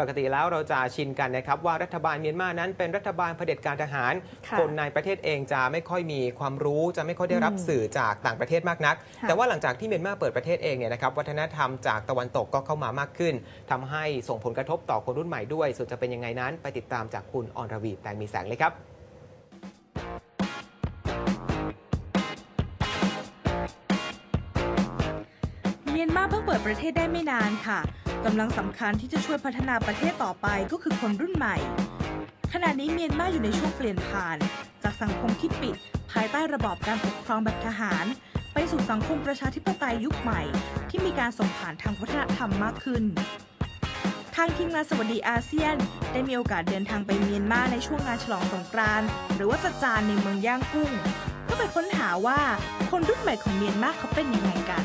ปกติแล้วเราจะชินกันนะครับว่ารัฐบาลเมียนมานั้นเป็นรัฐบาลเผด็จการทหาร ค่ะคนในประเทศเองจะไม่ค่อยมีความรู้จะไม่ค่อยได้รับสื่อจากต่างประเทศมากนัก ค่ะแต่ว่าหลังจากที่เมียนมาเปิดประเทศเองเนี่ยนะครับวัฒนธรรมจากตะวันตกก็เข้ามามากขึ้นทำให้ส่งผลกระทบต่อคนรุ่นใหม่ด้วยส่วนจะเป็นยังไงนั้น ไปติดตามจากคุณอรวีแตงมีแสงเลยครับ เมียนมาเพิ่งเปิดประเทศได้ไม่นานค่ะ กำลังสำคัญที่จะช่วยพัฒนาประเทศต่อไปก็คือคนรุ่นใหม่ ขณะนี้เมียนมาอยู่ในช่วงเปลี่ยนผ่าน จากสังคมที่ปิด ภายใต้ระบอบการปกครองแบบทหาร ไปสู่สังคมประชาธิปไตยยุคใหม่ ที่มีการส่งผ่านทางวัฒนธรรมมากขึ้นทางทีมงานสวัสดีอาเซียน ได้มีโอกาสเดินทางไปเมียนมาในช่วงงานฉลองสงกรานต์หรือว่าจัดจานในเมืองย่างกุ้งเพื่อไปค้นหาว่าคนรุ่นใหม่ของเมียนมาเขาเป็นยังไงกัน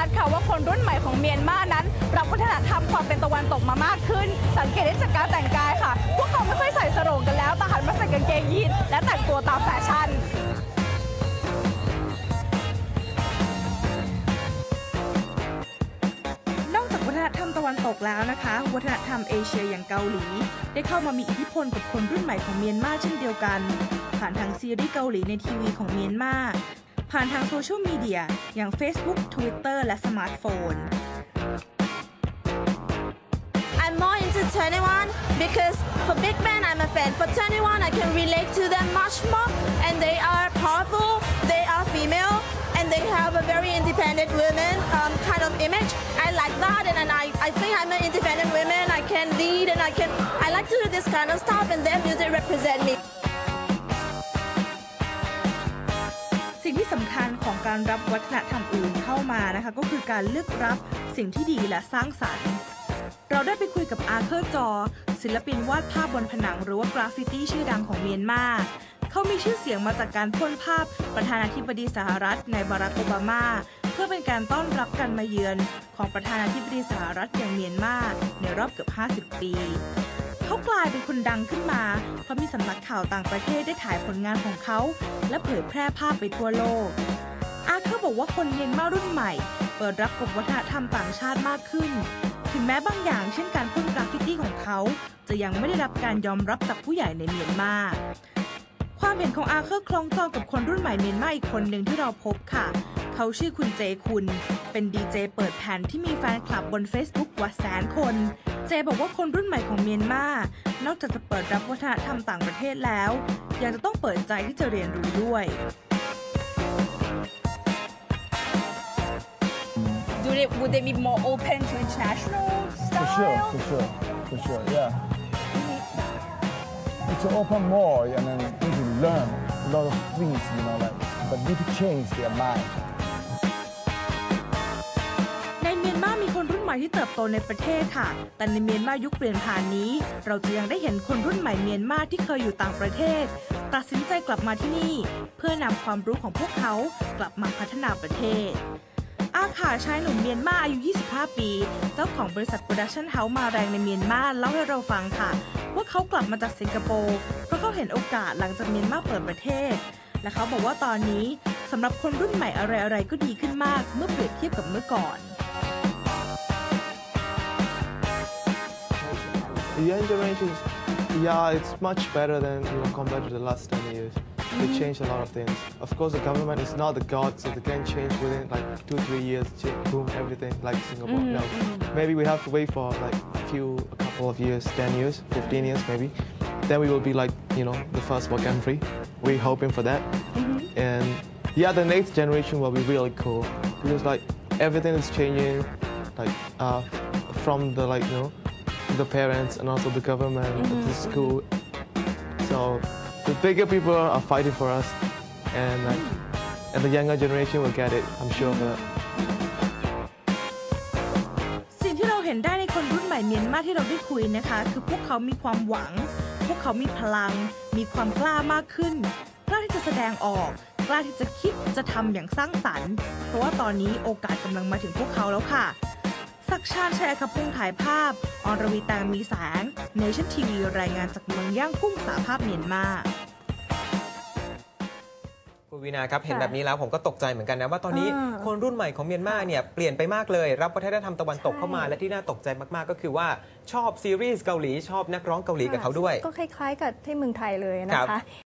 ชัดค่ะว่าคนรุ่นใหม่ของเมียนมานั้นรับวัฒนธรรมความเป็นตะวันตกมามากขึ้น สังเกตได้จากการแต่งกายค่ะ พวกเขาไม่ค่อยใส่สรงกันแล้วแต่หันมาใส่กางเกงยีนและแต่งตัวตามแฟชั่นนอกจากวัฒนธรรมตะวันตกแล้วนะคะ วัฒนธรรมเอเชียอย่างเกาหลี ได้เข้ามามีอิทธิพลกับคนรุ่นใหม่ของเมียนมาเช่นเดียวกัน ผ่านทางซีรีส์เกาหลีในทีวีของเมียนมา ผ่านทางโซเชียลมีเดียอย่าง Facebook Twitter และสมาร์ทโฟน I'm more into 21 because for Big Bang I'm a fan. For 21 I can relate to them much more and they are powerful, they are female and they have a very independent woman um, kind of image. I like that and, and I, I think I'm an independent woman. I can lead and I can I like to do this kind of stuff and their music represent me. การรับวัฒนธรรมอื่นเข้ามานะคะ ก็คือการเลือกรับสิ่งที่ดีและสร้างสรรค์ เราได้ไปคุยกับอาเคอร์จอ ศิลปินวาดภาพบนผนังหรือว่ากราฟฟิตี้ชื่อดังของเมียนมาเขามีชื่อเสียงมาจากการพ่นภาพประธานาธิบดีสหรัฐในบารักโอบามา เพื่อเป็นการต้อนรับการมาเยือนของประธานาธิบดีสหรัฐอย่างเมียนมาในรอบเกือบ 50 ปีเขากลายเป็นคนดังขึ้นมา เพราะมีสำนักข่าวต่างประเทศได้ถ่ายผลงานของเขา และเผยแพร่ภาพไปทั่วโลก บอกว่าคนเมียนมารุ่นใหม่ เปิดรับกับวัฒนธรรมต่างชาติมากขึ้น ถึงแม้บางอย่างเช่นการพ่นกราฟฟิตี้ของเขา จะยังไม่ได้รับการยอมรับจากผู้ใหญ่ในเมียนมาความเห็นของอาเคอร์คลองจองกับคนรุ่นใหม่เมียนมาอีกคนหนึ่งที่เราพบค่ะ เขาชื่อคุณเจคุณ เป็นดีเจเปิดแผ่นที่มีแฟนคลับบน Facebook กว่าแสนคน เจบอกว่าคนรุ่นใหม่ของเมียนมา นอกจากจะเปิดรับวัฒนธรรมต่างประเทศแล้ว ยังจะต้องเปิดใจที่จะเรียนรู้ด้วย Do they would they be more open to international For style? sure, for sure, for sure, yeah. It's to open more and then need to learn a lot of things, you know, like, but need to change their mind. ในเมียนมามีคนรุ่นใหม่ที่เติบโตในประเทศค่ะ แต่ในเมียนมายุคเปลี่ยนผ่านนี้ เราจะยังได้เห็นคนรุ่นใหม่เมียนมาที่เคยอยู่ต่างประเทศ ตัดสินใจกลับมาที่นี่ เพื่อนำความรู้ของพวกเขากลับมาพัฒนาประเทศ อาขาชายหนุ่มเมียนมาอายุ 25 ปี เจ้าของบริษัทโปรดักชั่นเฮาส์มาแรงในเมียนมาเล่าให้เราฟังค่ะ ว่าเขากลับมาจากสิงคโปร์เพราะเขาเห็นโอกาสหลังจากเมียนมาเปิดประเทศ และเขาบอกว่าตอนนี้สำหรับคนรุ่นใหม่อะไรๆก็ดีขึ้นมากเมื่อเปรียบเทียบกับเมื่อก่อน The young generations, yeah, it's much better than you know compared to the last 10 years. They changed a lot of things. Of course, the government is not the god, so they can change within like two, three years, change, boom, everything like Singapore. Mm-hmm, no, mm-hmm. maybe we have to wait for like a few, a couple of years, 10 years, 15 years, maybe. Then we will be like you know the first world country. We're hoping for that. Mm-hmm. And yeah, the next generation will be really cool because like everything is changing, like uh, from the like you know the parents and also the government, the school. So the bigger people are fighting for us, and like, and the younger generation will get it. I'm sure of that. สิ่งที่เราเห็นได้ในคนรุ่นใหม่เมียนมาที่เราได้คุยนะคะ คือพวกเขามีความหวัง พวกเขามีพลัง มีความกล้ามากขึ้น กล้าที่จะแสดงออก กล้าที่จะคิดจะทำอย่างสร้างสรรค์ เพราะว่าตอนนี้โอกาสกำลังมาถึงพวกเขาแล้วค่ะ ศักดิ์ชาญชัยคพงษ์ถ่ายภาพ อรวีแตงมีแสงเนชั่นทีวีรายงานจากเมืองย่างกุ้งสาภาพเมียนมาคุณวีนาครับเห็นค่ะแบบนี้แล้วผมก็ตกใจเหมือนกันนะว่าตอนนี้อ่าคนรุ่นใหม่ของเมียนมาเนี่ยเปลี่ยนไปมากเลย รับวัฒนธรรมตะวันตกใช่เข้ามาและที่น่าตกใจมากๆ ก็คือว่าชอบซีรีส์เกาหลีชอบนักร้องเกาหลีกับเขาด้วย ก็คล้ายๆกับที่เมืองไทยเลยนะครัคะบ